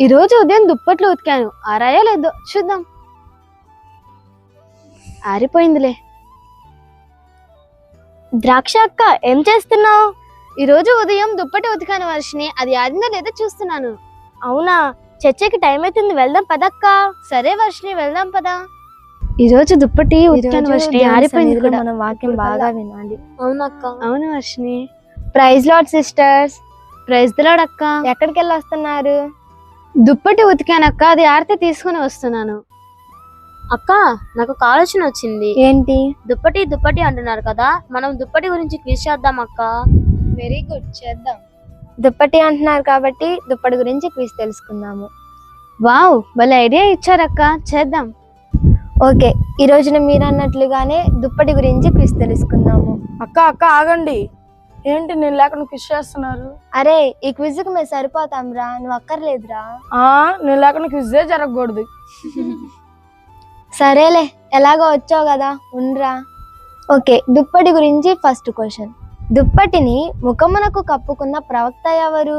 ఈ రోజు ఉదయం దుప్పట్లు ఉతికాను. ఆరాయో లేదో? చూద్దాం. ఆరిపోయిందిలే. ద్రాక్ష అక్క ఏం చేస్తున్నావు? ఈ రోజు ఉదయం దుప్పటి ఉతికాను వర్షిని అది ఆరిందో లేదో చూస్తున్నాను. అవునా? చర్చకి టైం అవుతుంది. వెళ్దాం పదక్క. సరే వర్షిని వెళ్దాం పదా. ఈ రోజు దుప్పటి ఉతికాను వర్షిని ఆరిపోయింది కూడా. మనం వాక్యం బాగా వినాలి. అవునక్క. అవును Varshini praise lord sisters. Praise lord అక్క. ఎక్కడికి వెళ్ళి వస్తున్నారు దుప్పటి ఉతికానక్క అది ఆరితే తీసుకుని వస్తున్నాను. అక్క నాకు ఒక ఆలోచన వచ్చింది. ఏంటి? దుప్పటి దుప్పటి అంటున్నారు కదా మనం దుప్పటి గురించి క్విజ్ చేద్దాం అక్క. వెరీ గుడ్ చేద్దాం. దుప్పటి అంటున్నారు కాబట్టి దుప్పటి గురించి క్విజ్ తెలుసుకుందాము. వావ్ భలే ఐడియా ఇచ్చారక్క. చేద్దాం. ఓకే ఈ రోజున మీరు అన్నట్లుగానే దుప్పటి గురించి క్విజ్ తెలుసుకుందాము. అక్క అక్క ఆగండి. ఏంటి నేను లేకుండా కృషి చేస్తున్నారు? అరే ఈ క్విజ్కు మేము సరిపోతాం రా నువ్వు అక్కర్లేదురా. ఆ నేను లేకుండా క్విజే జరగకూడదు. సరేలే ఎలాగో వచ్చావు కదా ఉండ్రా. ఓకే దుప్పటి గురించి ఫస్ట్ క్వశ్చన్ దుప్పటిని ముఖమునకు కప్పుకున్న ప్రవక్త ఎవరు?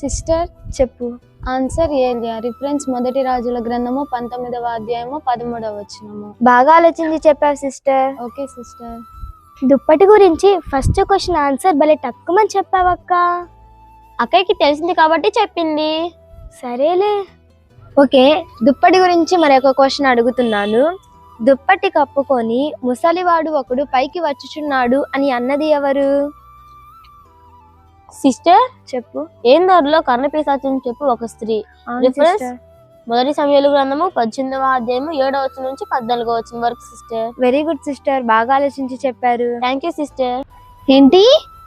సిస్టర్ చెప్పు. ఆన్సర్ ఏలియా రిఫరెన్స్ మొదటి రాజుల గ్రంథము పంతొమ్మిదవ అధ్యాయము పదమూడవ వచనము. బాగా ఆలోచించి చెప్పావు సిస్టర్. Okay sister. దుప్పటి గురించి ఫస్ట్ క్వశ్చన్ ఆన్సర్ భలే తక్కువని చెప్పావక్క. అక్కకి తెలిసింది కాబట్టి చెప్పింది. సరేలే. ఓకే దుప్పటి గురించి మరొక క్వశ్చన్ అడుగుతున్నాను. దుప్పటి కప్పుకొని ముసలివాడు ఒకడు పైకి వచ్చుచున్నాడు అని అన్నది ఎవరు? సిస్టర్ చెప్పు. ఏం దారిలో కర్ణపిశాచం చెప్పు ఒక స్త్రీ. Reference? మొదటి సమయాలు గ్రంథము పద్దెనిమిదవ అధ్యాయము ఏడవ వచ్చిన నుంచి పద్నాలుగో వచ్చిన వరకు సిస్టర్. వెరీ గుడ్ సిస్టర్ బాగా ఆలోచించి చెప్పారు. థ్యాంక్ యూ సిస్టర్ ఏంటి?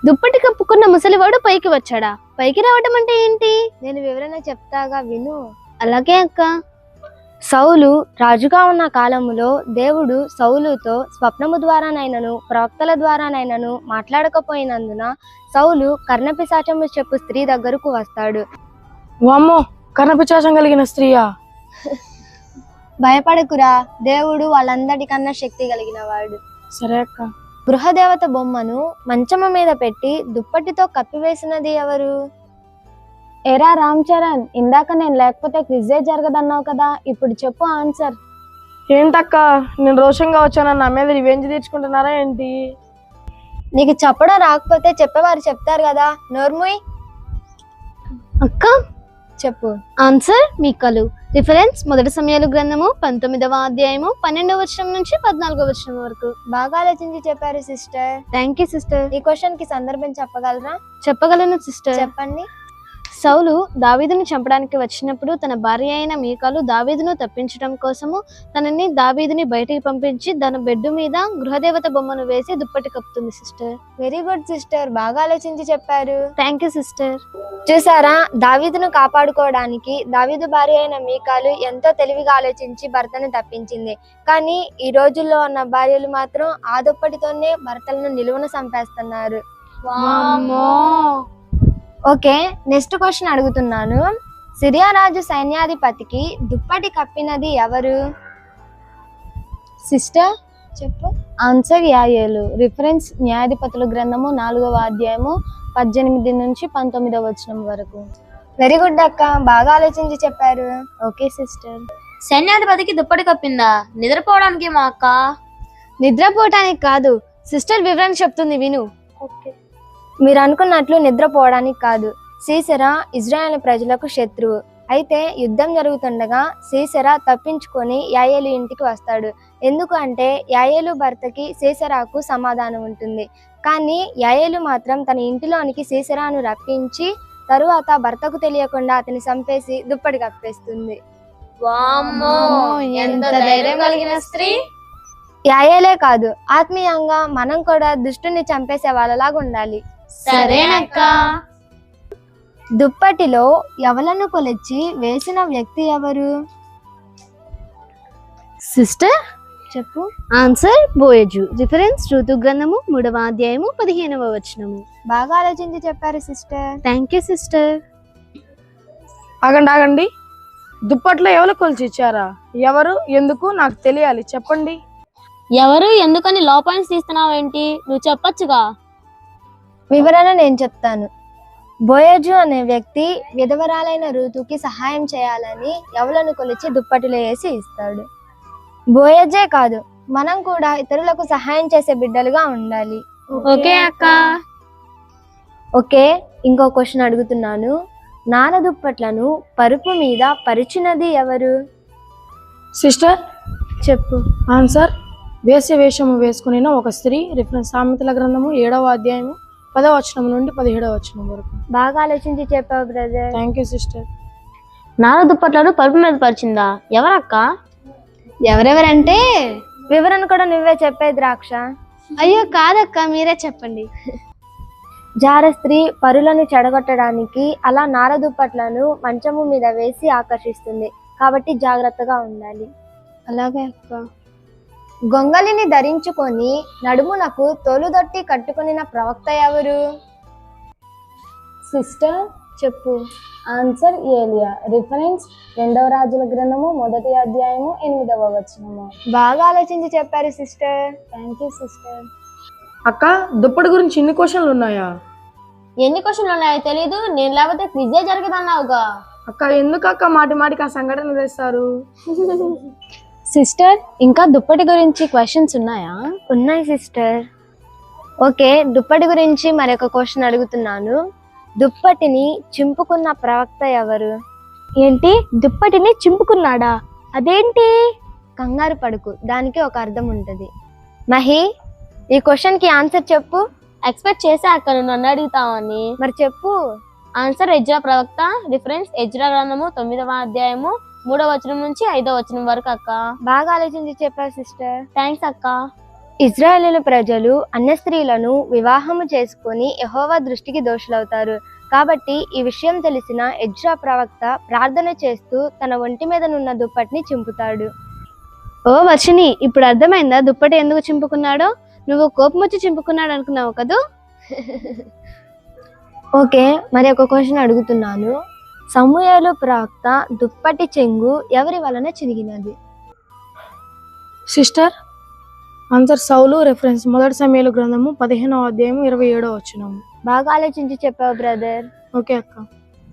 దుప్పటి కప్పుకున్న ముసలివాడు పైకి వచ్చాడా? పైకి రావడం అంటే ఏంటి? నేను వివరణ చెప్తాగా విను. అలాగే అక్క. సౌలు రాజుగా ఉన్న కాలములో దేవుడు సౌలుతో స్వప్నము ద్వారానైనను ప్రవక్తల ద్వారానైనను మాట్లాడకపోయినందున సౌలు కర్ణపిశాచము చెప్పు స్త్రీ దగ్గరకు వస్తాడు. వామ్మో! కర్ణపిచాసం కలిగిన స్త్రీయా? భయపడకురా దేవుడు వాళ్ళందరికన్నా శక్తి కలిగిన వాడు సరే అక్క. గృహదేవత బొమ్మను మంచము మీద పెట్టి దుప్పటితో కప్పివేసినది ఎవరు? ఎరా రామ్ చరణ్ ఇందాక నేను లేకపోతే క్విజే జరగదన్నావు కదా ఇప్పుడు చెప్పు ఆన్సర్. ఏంటక్క నేను రోషంగా వచ్చానని నా మీద రివెంజ్ తీర్చుకుంటున్నారా ఏంటి? నీకు చెప్పడం రాకపోతే చెప్పేవారు చెప్తారు కదా నోర్ముయ్. అక్క చెప్పు. ఆన్సర్ మీకలు. రిఫరెన్స్ మొదటి సమయాలు గ్రంథము పంతొమ్మిదవ అధ్యాయము పన్నెండవ వచనం నుంచి పద్నాలుగవ వచనం వరకు. బాగా ఆలోచించి చెప్పారు సిస్టర్ థ్యాంక్ యూ సిస్టర్ ఈ క్వశ్చన్కి సందర్భం చెప్పగలరా? చెప్పగలను సిస్టర్ చెప్పండి. సౌలు దావీదును చంపడానికి వచ్చినప్పుడు తన భార్య అయిన మీకాలు దావీదును తప్పించడం కోసము తనని దావీదుని బయటికి పంపించి తన బెడ్ మీద గృహదేవత బొమ్మను వేసి దుప్పటి కప్పుతుంది సిస్టర్. వెరీ గుడ్ సిస్టర్ బాగా ఆలోచించి చెప్పారు. థ్యాంక్ యూ సిస్టర్ చూసారా? దావీదును కాపాడుకోవడానికి దావీదు భార్య అయిన మీకాలు ఎంతో తెలివిగా ఆలోచించి భర్తను తప్పించింది. కానీ ఈ రోజుల్లో ఉన్న భార్యలు మాత్రం ఆ దుప్పటితోనే భర్తలను నిలువున చంపేస్తున్నారు. ఓకే నెక్స్ట్ క్వశ్చన్ అడుగుతున్నాను. సిరియా రాజు సైన్యాధిపతికి దుప్పటి కప్పినది ఎవరు? సిస్టర్ చెప్పు. ఆన్సర్ యాయేలు. రిఫరెన్స్ న్యాయాధిపతుల గ్రంథము నాలుగవ అధ్యాయము పద్దెనిమిది నుంచి పంతొమ్మిదవ వచనం వరకు. వెరీ గుడ్ అక్క బాగా ఆలోచించి చెప్పారు. Okay sister. సైన్యాధిపతికి దుప్పటి కప్పిందా? నిద్రపోవడానికి మా అక్క? నిద్రపోవటానికి కాదు. సిస్టర్ వివరణ చెప్తుంది విను. మీరు అనుకున్నట్లు నిద్రపోవడానికి కాదు. సీసెరా ఇజ్రాయెల్ ప్రజలకు శత్రువు. అయితే యుద్ధం జరుగుతుండగా సీసెరా తప్పించుకొని యాయేలు ఇంటికి వస్తాడు. ఎందుకు అంటే యాయేలు భర్తకి సీసెరాకు సమాధానం ఉంటుంది. కానీ యాయేలు మాత్రం తన ఇంటిలోనికి సీసెరాను రప్పించి తరువాత భర్తకు తెలియకుండా అతని చంపేసి దుప్పటి కప్పేస్తుంది. వామ్మో ఎంత ధైర్యం కలిగిన స్త్రీ. యాయేలే కాదు ఆత్మీయంగా మనం కూడా దుష్టుని చంపేసే వాళ్ళలాగా ఉండాలి. సరేనక్క. దుప్పటిలో ఎవలను కొలిచి వేసిన వ్యక్తి ఎవరు? సిస్టర్? చెప్పు. ఆన్సర్ బోయజు. రిఫరెన్స్ ఋతు గ్రంథము మూడవ అధ్యాయము పదిహేనవ వచనము. బాగా ఆలోచించి చెప్పారు సిస్టర్. థ్యాంక్ యూ సిస్టర్ ఆగండి ఆగండి. దుప్పట్లో ఎవరు కొలిచి ఇచ్చారా? ఎవరు ఎందుకు నాకు తెలియాలి. చెప్పండి. ఎవరు ఎందుకని లో పాయింట్స్ తీస్తున్నావేంటి? నువ్వు చెప్పొచ్చుగా. వివరణ నేను చెప్తాను. బోయజు అనే వ్యక్తి విధవరాలైన ఋతుకి సహాయం చేయాలని ఎవలను కొలిచి దుప్పటిలో వేసి ఇస్తాడు. బోయజే కాదు మనం కూడా ఇతరులకు సహాయం చేసే బిడ్డలుగా ఉండాలి. ఓకే అక్క. ఓకే ఇంకో క్వశ్చన్ అడుగుతున్నాను. నార దుప్పట్లను పరుపు మీద పరిచినది ఎవరు? సిస్టర్? చెప్పు. ఆన్సర్ వేసే వేషము వేసుకుని ఒక స్త్రీ. రిఫరెన్స్ సామెతల గ్రంథము ఏడవ అధ్యాయము పదవ వచనం నుండి పదిహేడవ వచనం వరకు. బాగా ఆలోచించి చెప్పావు బ్రదర్ థ్యాంక్ యూ సిస్టర్ నాన్న దుప్పట్లను పరుపు మీద పరిచిందా? ఎవరక్క? ఎవరెవరంటే? వివరణ కూడా నువ్వే చెప్పే ద్రాక్ష. అయ్యో కాదక్క మీరే చెప్పండి. జార స్త్రీ పరులను చెడగొట్టడానికి అలా నార దుప్పట్లను మంచము మీద వేసి ఆకర్షిస్తుంది. కాబట్టి జాగ్రత్తగా ఉండాలి. అలాగే అక్క. గొంగలిని ధరించుకొని నడుమునకు తోలుదొట్టి కట్టుకొనిన ప్రవక్త ఎవరు? సిస్టర్ చెప్పు. ఆన్సర్ ఏలియా. రిఫరెన్స్ రెండవ రాజుల గ్రంథము మొదటి అధ్యాయము ఎనిమిదవ వచనము. బాగా ఆలోచించి చెప్పారు సిస్టర్. థ్యాంక్ యూ సిస్టర్ అక్క దుప్పటి గురించి ఇన్ని క్వశ్చన్లు ఉన్నాయా? ఎన్ని క్వశ్చన్లు ఉన్నాయో తెలీదు. నేను లేకపోతే క్విజే జరగదన్నావుగా. అక్క ఎందుకు అక్క మాటి మాటికి ఆ సంఘటన తెస్తారు? సిస్టర్ ఇంకా దుప్పటి గురించి క్వశ్చన్స్ ఉన్నాయా? ఉన్నాయి సిస్టర్. ఓకే దుప్పటి గురించి మరొక క్వశ్చన్ అడుగుతున్నాను. దుప్పటిని చింపుకున్న ప్రవక్త ఎవరు? ఏంటి? దుప్పటిని చింపుకున్నాడా? అదేంటి? కంగారు పడుకు దానికి ఒక అర్థం ఉంటుంది. మహి ఈ క్వశ్చన్కి ఆన్సర్ చెప్పు. ఎక్స్పెక్ట్ చేసా అక్క నువ్వు నన్ను అడుగుతావని. మరి చెప్పు. ఆన్సర్ ఎజ్రా ప్రవక్త రిఫరెన్స్ ఎజ్రా గ్రంథము తొమ్మిదవ అధ్యాయము మూడవ వచనం నుంచి ఐదవ వచనం వరకు అక్క. బాగా ఆలోచించి చెప్పావు సిస్టర్. థ్యాంక్స్ అక్క. ఇజ్రాయేలు ప్రజలు అన్య స్త్రీలను వివాహము చేసుకొని యహోవా దృష్టికి దోషులవుతారు. కాబట్టి ఈ విషయం తెలిసిన ఎజ్రా ప్రవక్త ప్రార్థన చేస్తూ తన ఒంటి మీద నున్న దుప్పటిని చింపుతాడు. ఓ వర్షిని ఇప్పుడు అర్థమైందా దుప్పటి ఎందుకు చింపుకున్నాడో? నువ్వు కోపం వచ్చి చింపుకున్నాడు అనుకున్నావు కదూ? ఓకే మరి ఒక క్వశ్చన్ అడుగుతున్నాను. సమూయేలు ప్రవక్త దుప్పటి చెంగు ఎవరి వలన చిరిగినది? సిస్టర్ ఆన్సర్ సౌలు రెఫరెన్స్ మొదటి సమయాలు గ్రంథము పదిహేనవ అధ్యాయము ఇరవై ఏడవ వచనము బాగా ఆలోచించి చెప్పావు బ్రదర్ ఓకే అక్క.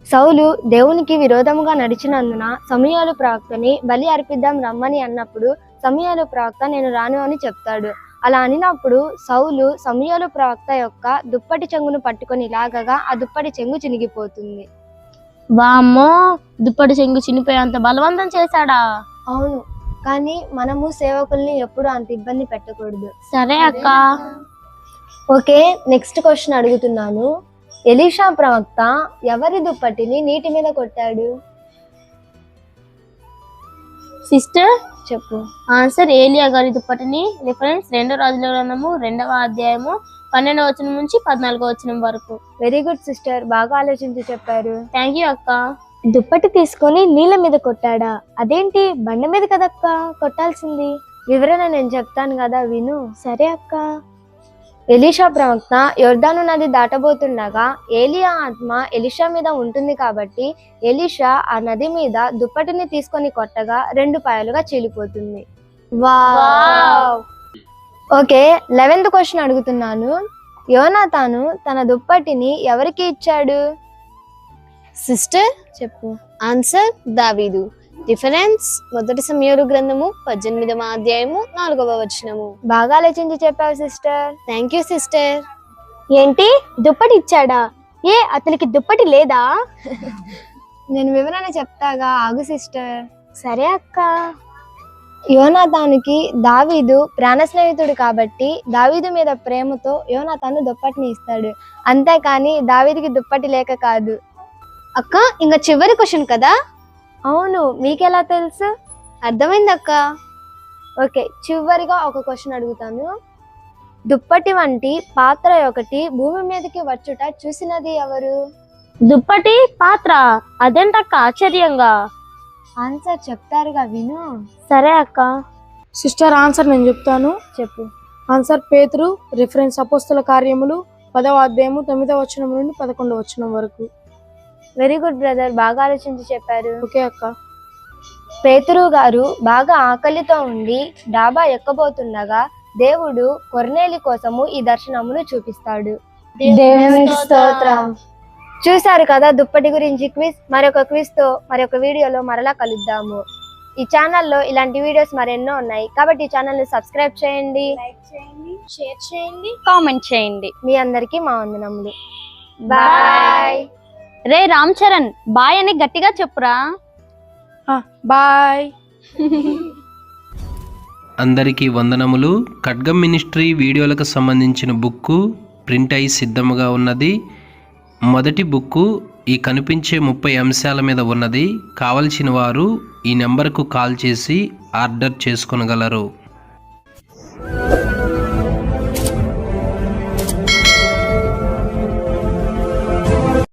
సౌలు దేవునికి విరోధముగా నడిచినందున సమయాలు ప్రవక్తని బలి అర్పిద్దాం రమ్మని అన్నప్పుడు సమయాలు ప్రవక్త నేను రాను అని చెప్తాడు. అలా అనినప్పుడు సౌలు సమయాలు ప్రవక్త యొక్క దుప్పటి చెంగును పట్టుకొని లాగగా ఆ దుప్పటి చెంగు చినిగిపోతుంది. వామ్మో దుప్పటి చెంగు చినిపోయేంత బలవంతం చేశాడా? అవును కానీ మనము సేవకుల్ని ఎప్పుడు అంత ఇబ్బంది పెట్టకూడదు. సరే అక్క. ఓకే నెక్స్ట్ క్వశ్చన్ అడుగుతున్నాను. ఎలీషా ప్రవక్త ఎవరి దుప్పటిని నీటి మీద కొట్టాడు? సిస్టర్? చెప్పు. ఆన్సర్ ఏలియా గారి దుప్పటిని. రిఫరెన్స్ రెండో రాజుల గ్రంథము రెండవ అధ్యాయము పన్నెండవ వచనం నుంచి పద్నాలుగో వచనం వరకు. వెరీ గుడ్ సిస్టర్ బాగా ఆలోచించి చెప్పారు. థ్యాంక్ యూ అక్క. దుప్పటి తీసుకొని నీళ్ళ మీద కొట్టాడా? అదేంటి? బండ మీద కదక్క? కొట్టాల్సింది. వివరణ నేను చెప్తాను కదా విను. సరే అక్క. ఎలీషా ప్రవక్త యొర్దాను నది దాటబోతుండగా ఏలియా ఆత్మ ఎలీషా మీద ఉంటుంది కాబట్టి ఎలీషా ఆ నది మీద దుప్పటిని తీసుకొని కొట్టగా రెండు పాయలుగా చీలిపోతుంది. వావ్. ఓకే లెవెన్త్ క్వశ్చన్ అడుగుతున్నాను. యోనాతాను తన దుప్పటిని ఎవరికి ఇచ్చాడు? సిస్టర్ చెప్పు. ఆన్సర్ దావీదు. రిఫరెన్స్ మొదటి సమయాలు గ్రంథము పద్దెనిమిదవ అధ్యాయము నాలుగవ వచనము. బాగా ఆలోచించి చెప్పావు సిస్టర్. థ్యాంక్ యూ సిస్టర్ ఏంటి? దుప్పటి ఇచ్చాడా? ఏ అతనికి దుప్పటి లేదా? నేను వివరణ చెప్తాగా ఆగు సిస్టర్. సరే అక్క. యోనాతానుకి దావీదు ప్రాణ స్నేహితుడు కాబట్టి దావీదు మీద ప్రేమతో యోనాతాను దుప్పటిని ఇస్తాడు. అంతేకాని దావీదుకి దుప్పటి లేక కాదు. అక్క ఇంకా చివరి క్వశ్చన్ కదా? అవును మీకెలా తెలుసు? అర్థమైంది అక్క ఓకే చివరిగా ఒక క్వశ్చన్ అడుగుతాను. దుప్పటి వంటి పాత్ర ఒకటి భూమి మీదకి వచ్చుట చూసినది ఎవరు? దుప్పటి పాత్ర? అదేంటక్క? ఆశ్చర్యంగా. ఆన్సర్ చెప్తారుగా విను. సరే అక్క. సిస్టర్ ఆన్సర్ నేను చెప్తాను. చెప్పు. ఆన్సర్ పేతురు రిఫరెన్స్ అపోస్తల కార్యములు పదవ అధ్యాయము తొమ్మిదవ వచనం నుండి పదకొండవ వచనం వరకు. వెరీ గుడ్ బ్రదర్ బాగా ఆలోచించి చెప్పారు. ఓకే అక్క. పేతురు గారు బాగా ఆకలితో ఉండి డాబా ఎక్కబోతుండగా దేవుడు కొర్నేలి కోసము ఈ దర్శనమును చూపిస్తాడు. దేవునికి స్తోత్రం. చూశారు కదా దుప్పటి గురించి క్విజ్? మరొక క్విజ్తో మరొక వీడియోలో మరలా కలుద్దాము. ఈ ఛానల్లో ఇలాంటి వీడియోస్ మరెన్నో ఉన్నాయి. కాబట్టి ఈ ఛానల్ని సబ్స్క్రైబ్ చేయండి. షేర్ చేయండి కామెంట్ చేయండి. మీ అందరికీ మా వందనములు. బాయ్. రే రామ్ చరణ్ బాయ్ అని గట్టిగా చెప్పురా? బాయ్. అందరికీ వందనములు. ఖడ్గం మినిస్ట్రీ వీడియోలకు సంబంధించిన బుక్కు ప్రింట్ అయి సిద్ధముగా ఉన్నది. మొదటి బుక్కు ఈ కనిపించే ముప్పై అంశాల మీద ఉన్నది. కావలసిన వారు ఈ నెంబర్కు కాల్ చేసి ఆర్డర్ చేసుకొనగలరు.